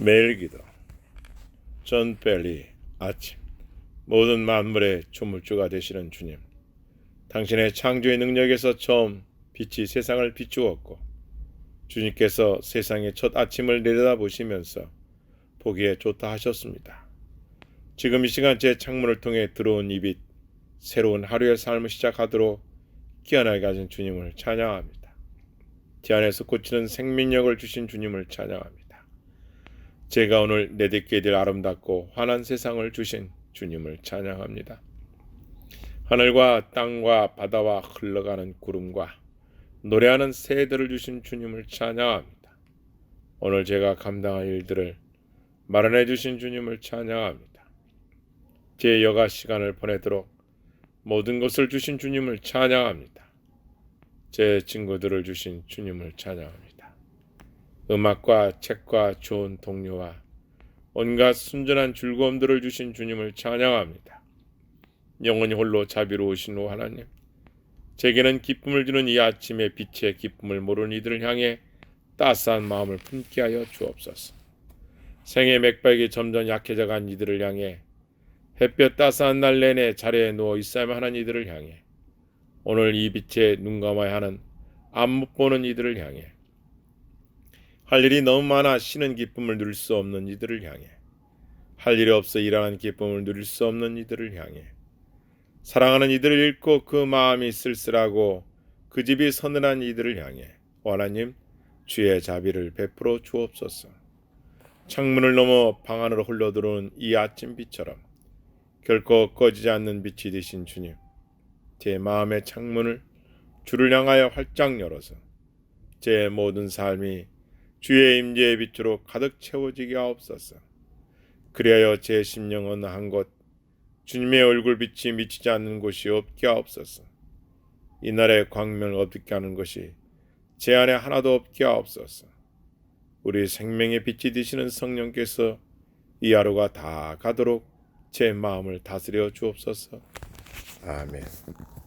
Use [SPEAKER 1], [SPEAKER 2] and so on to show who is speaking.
[SPEAKER 1] 매일 기도 존 벨리 아침 모든 만물의 조물주가 되시는 주님 당신의 창조의 능력에서 처음 빛이 세상을 비추었고 주님께서 세상의 첫 아침을 내려다보시면서 보기에 좋다 하셨습니다. 지금 이 시간 제 창문을 통해 들어온 이 빛 새로운 하루의 삶을 시작하도록 기한하게 가진 주님을 찬양합니다. 제 안에서 꽂히는 생명력을 주신 주님을 찬양합니다. 제가 오늘 내딛게 될 아름답고 환한 세상을 주신 주님을 찬양합니다. 하늘과 땅과 바다와 흘러가는 구름과 노래하는 새들을 주신 주님을 찬양합니다. 오늘 제가 감당할 일들을 마련해 주신 주님을 찬양합니다. 제 여가 시간을 보내도록 모든 것을 주신 주님을 찬양합니다. 제 친구들을 주신 주님을 찬양합니다. 음악과 책과 좋은 동료와 온갖 순전한 즐거움들을 주신 주님을 찬양합니다. 영원히 홀로 자비로우신 오 하나님, 제게는 기쁨을 주는 이 아침의 빛의 기쁨을 모르는 이들을 향해 따스한 마음을 품게 하여 주옵소서. 생의 맥박이 점점 약해져 간 이들을 향해 햇볕 따스한 날 내내 자리에 누워 있어야만 하는 이들을 향해 오늘 이 빛에 눈 감아야 하는 안 못 보는 이들을 향해 할 일이 너무 많아 쉬는 기쁨을 누릴 수 없는 이들을 향해. 할 일이 없어 일하는 기쁨을 누릴 수 없는 이들을 향해. 사랑하는 이들을 잃고 그 마음이 쓸쓸하고 그 집이 서늘한 이들을 향해. 원하님 주의 자비를 베풀어 주옵소서. 창문을 넘어 방 안으로 흘러들어오는 이 아침 빛처럼 결코 꺼지지 않는 빛이 되신 주님, 제 마음의 창문을 주를 향하여 활짝 열어서 제 모든 삶이 주의 임재의 빛으로 가득 채워지게 하옵소서. 그리하여 제 심령은 한 곳 주님의 얼굴 빛이 미치지 않는 곳이 없게 하옵소서. 이날의 광명을 어둡게 하는 것이 제 안에 하나도 없게 하옵소서. 우리 생명의 빛이 되시는 성령께서 이 하루가 다 가도록 제 마음을 다스려 주옵소서. 아멘.